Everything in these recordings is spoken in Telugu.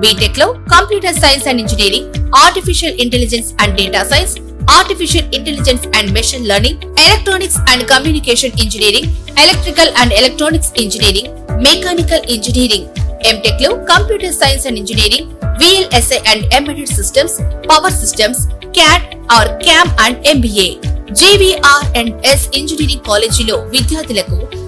బీటెక్లో computer science and engineering artificial intelligence and data science artificial intelligence and machine learning electronics and communication engineering electrical and electronics engineering mechanical engineering ఎంటెక్లో computer science and engineering V L S I and embedded systems power systems CAD or CAM and M B A J V R and S engineering కాలేజీలో విద్యార్థులకు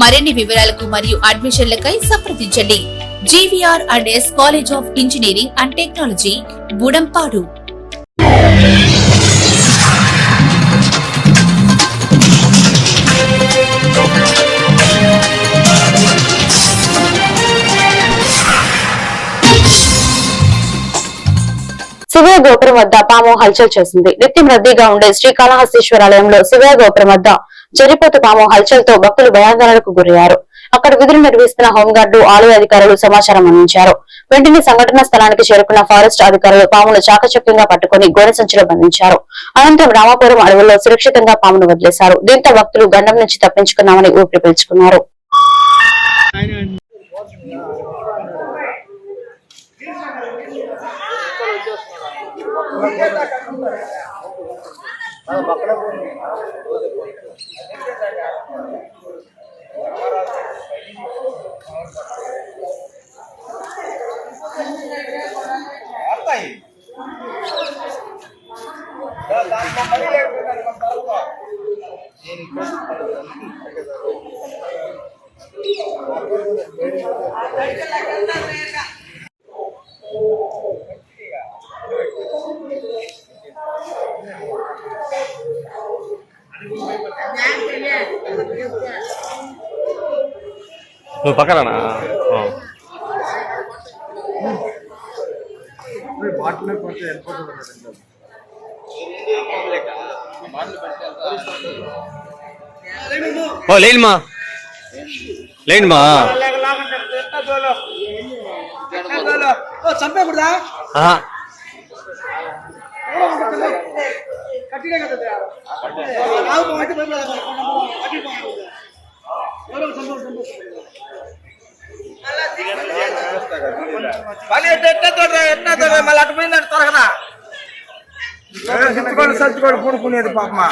మరిన్ని వివరాలకు మరియు అడ్మిషన్లకై సంప్రదించండి. G V R and S college of engineering and technology Budampadu. శివయ గోపురం వద్ద పాము హల్చల్ చేసింది. నిత్యం రద్దీగా ఉండే శ్రీకాళహస్తీశ్వరాలయంలో శివయ గోపురం వద్ద చెరిపోతు పాము హల్చల్తో భక్తులు భయాందోళనకు గురయ్యారు. అక్కడ విధులు నిర్వహిస్తున్న హోంగార్డు ఆలయ అధికారులు సమాచారం అందించారు. వెంటనే సంఘటనా స్థలానికి చేరుకున్న ఫారెస్ట్ అధికారులు పామును చాకచక్యంగా పట్టుకుని గోడ సంచిలో బంధించారు. అనంతరం రామాపురం అడవుల్లో సురక్షితంగా పామును వదిలేశారు. దీంతో భక్తులు గండం నుంచి తప్పించుకున్నామని ఊపిరి పీల్చుకున్నారు. ಮಕ್ಕಳ నువ్వు పక్కన ఓ లేనిమా లేనిమా చంపేకూడదా ఆహా. కట్టినే కదా మళ్ళీ ఎట్ట ఎట్ట తోట ఎట్ట తోట మళ్ళీ అటు పోయిందంటే తొరగదా సచ్చుకోండి సచ్చుకోండి పూడుకునేది పాపమా.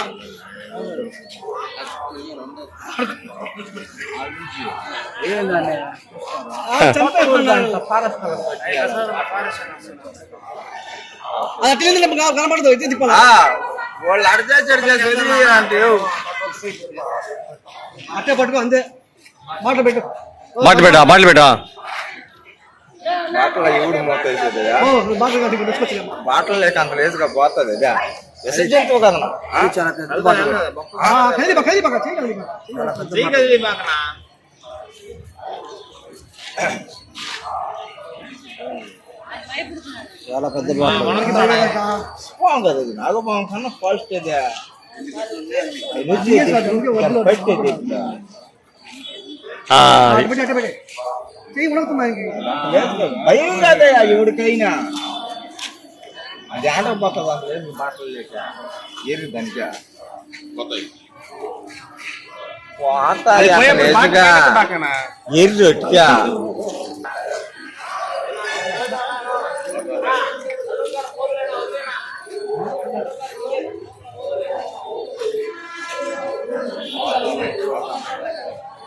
కనపడదు? వాళ్ళు అడిచేసి అడిచేసి అంటే అట్టే పట్టుకో అంతే మాటలు పెట్టు బాటిల్ పెట్టా బాటిల్ పెట్టా బాటలో ఎవడు మూత వేసేది ఓ నువ్వు బాటలు కట్టి తీసుకొచ్చి బాటలు లేక అంత లేసుగా పోతుంది అదే విసర్జంతో కదా ఖైదీ పక్క ఖైదీ పక్క చేయగలి చాలా పెద్ద బాగుంది కదా ఇది నాగబాబు కన్నా ఫాస్ట్ అదే భయం కాదయ్యా ఎవరికైనా. అది ఏమి లేక దానికి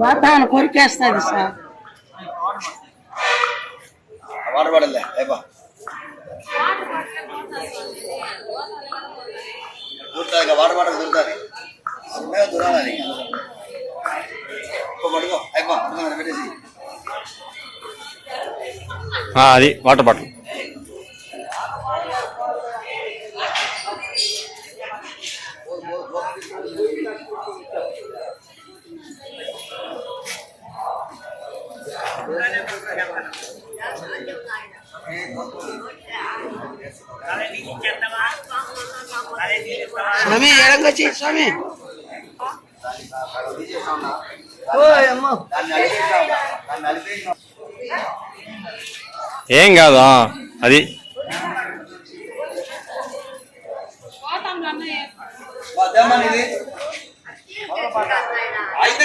వాతావరణ కొరికేస్తుంది సార్. వాడబడలే దూరుతుంది వాడబడ దూరుతుంది మేము దూరాలని పడుకో. అయిపో పెట్టేసి. అది వాటర్ బాటిల్. స్వామి ఎడంగొచ్చి స్వామి దాన్ని నలిపేసాం దాన్ని నలిపేసాం ఏం కాదు ఆ, అది వద్దామని ఇది? అయితే